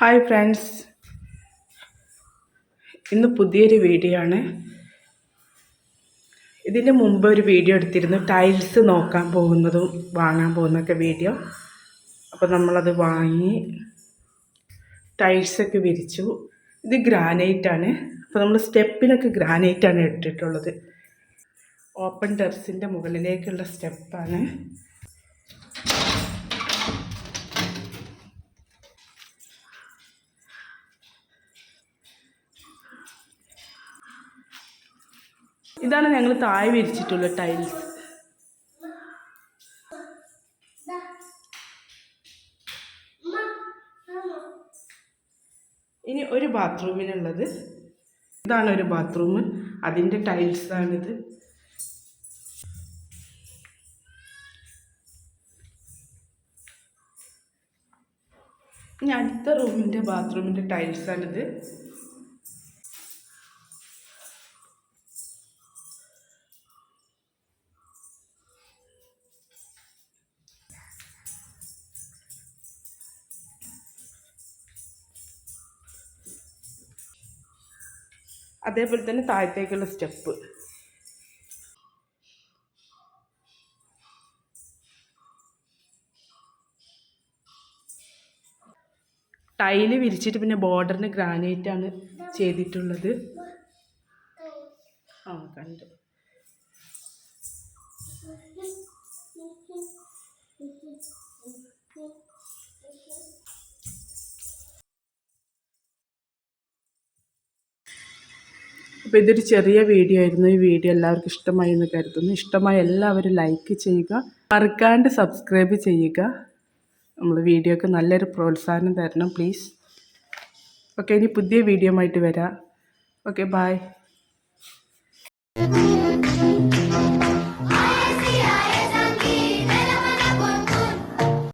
Hi friends ഇന്ന് പുതിയൊരു video ആണ്. ഇതിന് മുമ്പ് ഒരു വീഡിയോ എടുത്തിരുന്നു. ടൈൽസ് നോക്കാൻ പോകുന്നതും വാങ്ങാൻ പോകുന്നൊക്കെ വീഡിയോ അപ്പോൾ നമ്മളത് വാങ്ങി ടൈൽസൊക്കെ വിരിച്ചു. ഇത് ഗ്രാനൈറ്റ് ആണ്. അപ്പോൾ നമ്മൾ സ്റ്റെപ്പിനൊക്കെ ഗ്രാനൈറ്റ് ആണ് ഇട്ടിട്ടുള്ളത്. ഓപ്പൺ ടെറസിന്റെ മുകളിലേക്കുള്ള സ്റ്റെപ്പാണ്. ഇതാണ് ഞങ്ങൾ താഴെ വിരിച്ചിട്ടുള്ള ടൈൽസ് ഇനി ഒരു ബാത്റൂമിനുള്ളത്. ഇതാണ് ഒരു ബാത്റൂം. അതിന്റെ ടൈൽസാണിത് ഇനി അടുത്ത റൂമിന്റെ ബാത്റൂമിന്റെ ടൈൽസാണിത് അതേപോലെ തന്നെ താഴത്തേക്കുള്ള സ്റ്റെപ്പ്. ടൈൽ വിരിച്ചിട്ട് പിന്നെ ബോർഡറിന് ഗ്രാനൈറ്റ് ആണ് ചെയ്തിട്ടുള്ളത്. ആ കണ്ടു. അപ്പോൾ ഇതൊരു ചെറിയ വീഡിയോ ആയിരുന്നു. ഈ വീഡിയോ എല്ലാവർക്കും ഇഷ്ടമായി എന്ന് കരുതുന്നു. ഇഷ്ടമായി എല്ലാവരും ലൈക്ക് ചെയ്യുക. മറക്കാണ്ട് സബ്സ്ക്രൈബ് ചെയ്യുക. നമ്മൾ വീഡിയോക്ക് നല്ലൊരു പ്രോത്സാഹനം തരണം പ്ലീസ് ഓക്കെ ഇനി പുതിയ വീഡിയോ ആയിട്ട് വരാം. Okay bye